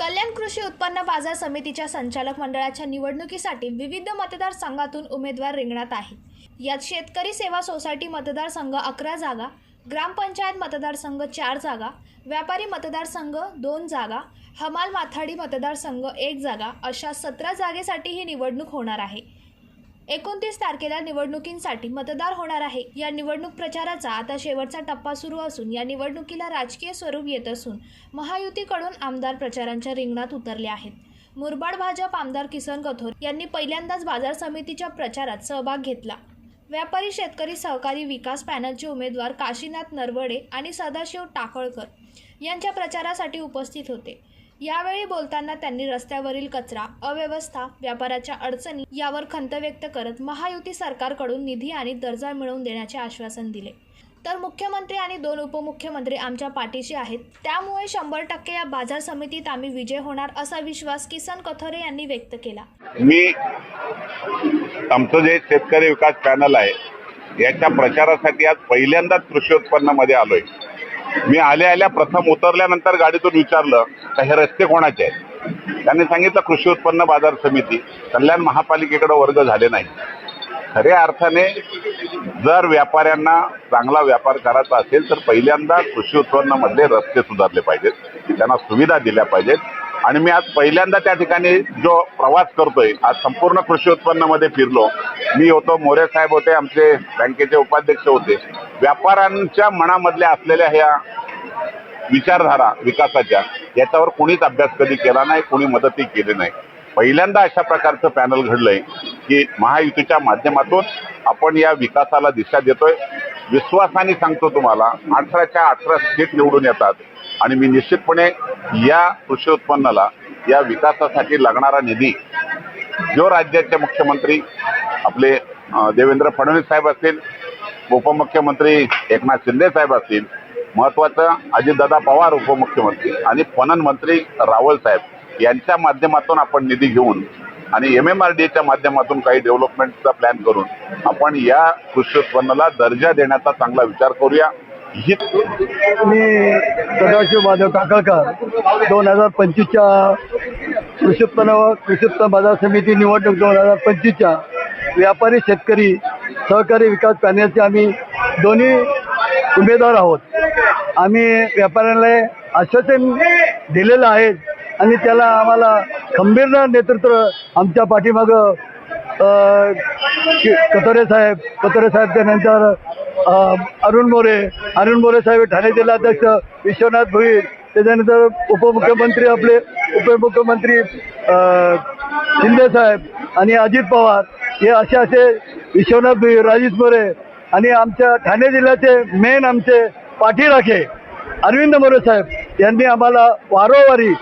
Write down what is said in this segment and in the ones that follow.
कल्याण कृषी उत्पन्न बाजार समितीच्या संचालक मंडळाच्या निवडणुकीसाठी विविध मतदारसंघातून उमेदवार रिंगणात आहेत. यात शेतकरी सेवा सोसायटी मतदारसंघ अकरा जागा ग्रामपंचायत मतदारसंघ चार जागा व्यापारी मतदारसंघ दोन जागा हमाल माथाडी मतदारसंघ एक जागा अशा सतरा जागेसाठी ही निवडणूक होणार आहे. एकोणतीस तारखेला निवडणुकींसाठी मतदार होणार आहे. या निवडणूक प्रचाराचा आता शेवटचा टप्पा सुरू असून या निवडणुकीला राजकीय स्वरूप येत असून महायुतीकडून आमदार प्रचारांच्या रिंगणात उतरले आहेत. मुरबाड भाजप आमदार किसन कथोर यांनी पहिल्यांदाच बाजार समितीच्या प्रचारात सहभाग घेतला. व्यापारी शेतकरी सहकारी विकास पॅनलचे उमेदवार काशीनाथ नरवडे आणि सदाशिव टाकळकर यांच्या प्रचारासाठी उपस्थित होते. यावेळी बोलताना त्यांनी रस्त्यावरील कचरा अव्यवस्था व्यापाराच्या अडचणी यावर खंत व्यक्त करत महायुती सरकारकडून निधी आणि दर्जा मिळवून देण्याचे आश्वासन दिले. तर मुख्यमंत्री आणि दोन उपमुख्यमंत्री आमच्या पाठीशी आहेत. त्यामुळे शंभर टक्के या बाजार समितीत आम्ही विजय होणार असा विश्वास किसन कथोरे यांनी व्यक्त केला. मी आमचं जे शेतकरी विकास पॅनल आहे याच्या प्रचारासाठी आज पहिल्यांदाच कृषी उत्पन्नामध्ये आलोय. मी आल्या आल्या प्रथम उतरल्यानंतर गाडीतून विचारलं का हे रस्ते कोणाचे आहेत? त्यांनी सांगितलं कृषी उत्पन्न बाजार समिती. कल्याण महापालिकेकडे वर्ग झाले नाही. खऱ्या अर्थाने जर व्यापाऱ्यांना चांगला व्यापार करायचा असेल तर पहिल्यांदा कृषी उत्पन्नामधले रस्ते सुधारले पाहिजेत. त्यांना सुविधा दिल्या पाहिजेत. आणि मी आज पहिल्यांदा त्या ठिकाणी जो प्रवास करतोय आज संपूर्ण कृषी उत्पन्नामध्ये फिरलो. मी होतो मोरे साहेब होते आमचे बँकेचे उपाध्यक्ष होते. व्यापाऱ्यांच्या मनामधल्या असलेल्या ह्या विचारधारा विकासाच्या याच्यावर कोणीच अभ्यास कधी केला नाही कोणी मदतही केली नाही. पहिल्यांदा अशा प्रकारचं पॅनल घडलंय की महायुतीच्या माध्यमातून आपण या विकासाला दिशा देतोय. विश्वासाने सांगतो तुम्हाला अठराच्या अठरा सीट निवडून येतात. आणि मी निश्चितपणे या कृषी उत्पन्नाला या विकासासाठी लागणारा निधी जो राज्याचे मुख्यमंत्री आपले देवेंद्र फडणवीस साहेब असतील उपमुख्यमंत्री एकनाथ शिंदे साहेब असतील महत्वाचं अजितदादा पवार उपमुख्यमंत्री आणि पणन मंत्री रावल साहेब यांच्या माध्यमातून आपण निधी घेऊन आणि एम एम आर डीच्या माध्यमातून काही डेव्हलपमेंटचा प्लॅन करून आपण या कृषी उत्पन्नाला दर्जा देण्याचा चांगला विचार करूया. मी सदाशिव माधव टाकळकर दोन हजार पंचवीसच्या कृषी उत्पन्न कृषी उत्पन्न बाजार समिती निवडणूक दोन हजार पंचवीसच्या व्यापारी शेतकरी सहकारी विकास पॅनलचे आम्ही दोन्ही उमेदवार आहोत. आम्ही व्यापाऱ्यांना आश्वासन दिलेलं आहे आणि त्याला आम्हाला खंबीर नेतृत्व आमच्या पाठीमागं कतोरे साहेब कतोरे साहेबच्या नंतर अरुण मोरे अरुण मोरे साहेब ठाणे जिल्हाध्यक्ष विश्वनाथ भोईर त्याच्यानंतर उपमुख्यमंत्री आपले उपमुख्यमंत्री शिंदे साहेब आणि अजित पवार हे असे असे विश्वनाथ भोईर राजेश मोरे आणि आमच्या ठाणे जिल्ह्याचे मेन आमचे पाठीराखे अरविंद मोरे साहेब यांनी आम्हाला वारंवारी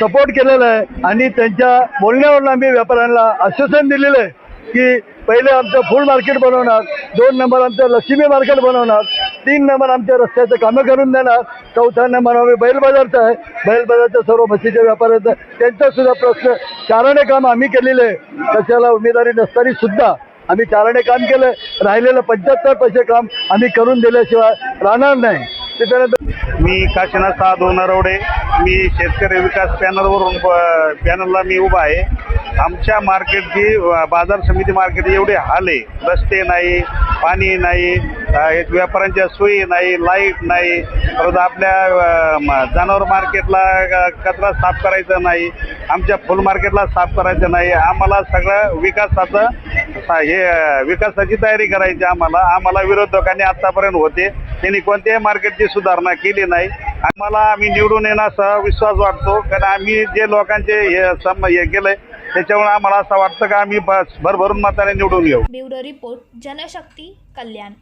सपोर्ट केलेला आहे आणि त्यांच्या बोलण्यावरून आम्ही व्यापाऱ्यांना आश्वासन दिलेलं आहे की पहिले आमचं फूड मार्केट बनवणार दोन नंबर आमचं लक्ष्मी मार्केट बनवणार तीन नंबर आमच्या रस्त्याचं कामं करून देणार चौथा नंबर आम्ही बैल बाजारचं आहे. बैल बाजारचं सर्व म्हशीच्या व्यापाऱ्याचं त्यांचा सुद्धा प्रश्न चारणे काम आम्ही केलेले आहे. कशाला उमेदवारी नसताना सुद्धा आम्ही चारणे काम केलं. राहिलेलं पंच्याहत्तर पैसे काम आम्ही करून दिल्याशिवाय राहणार नाही. त्याच्यानंतर मी काशीनाथ साधू नरवडे. मी शेतकरी विकास पॅनलवरून पॅनलला मी उभा आहे. आमच्या मार्केटची बाजार समिती मार्केट एवढे हाल आहे. रस्ते नाही पाणी नाही व्यापाऱ्यांच्या सोयी नाही लाइट नाही. परत आपल्या जनावर मार्केटला कचरा साफ करायचा नाही. आमच्या फुल मार्केटला साफ करायचं नाही. आम्हाला सगळं विकासाचं हे विकासाची तयारी करायची आम्हाला. आम्हाला विरोधकांनी आत्तापर्यंत होते. त्यांनी कोणत्याही मार्केटची सुधारणा केली नाही. आम्हाला आम्ही निवडून येण्याचा विश्वास वाटतो. कारण आम्ही जे लोकांचे हे सम हे केलंय त्याच्यामुळे आम्हाला असं वाटतं का आम्ही बस भरभरून मताने निवडून येऊ. Bureau report Janshakti Kalyan.